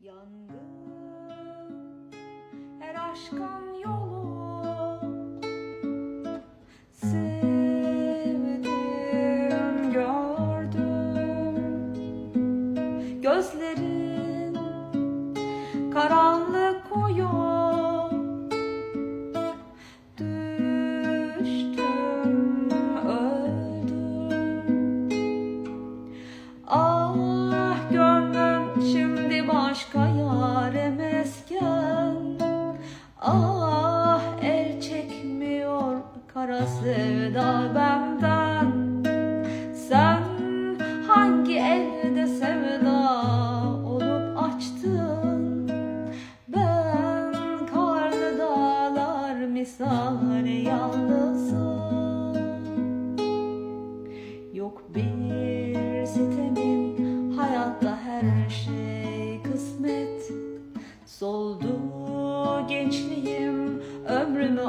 Yangın her aşkın yolu. Sevdim gördüm Gözlerin karanlık koyu kara sevda benden. Sen hangi elde sevda olup açtın? Ben karlı dağlar misali yalnızım. Yok bir sitemin hayatta her şey kısmet. Soldu gençliğim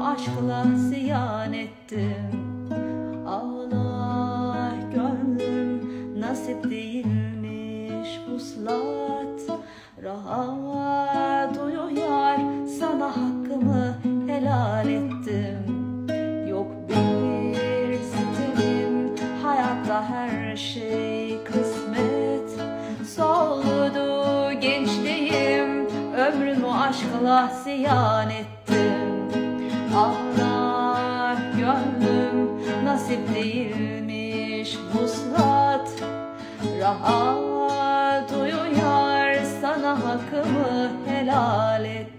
aşkla ziyan ettim. Allah gönlüm nasip değilmiş vuslat. Rahat uyu sana hakkımı helal ettim. Yok bir sitemim hayatta her şey kısmet. Soldu gençliğim ömrümü aşkla ziyan ettim Allah gönlüm nasip değilmiş vuslat. Rahat uyuyar sana hakkımı helal ettim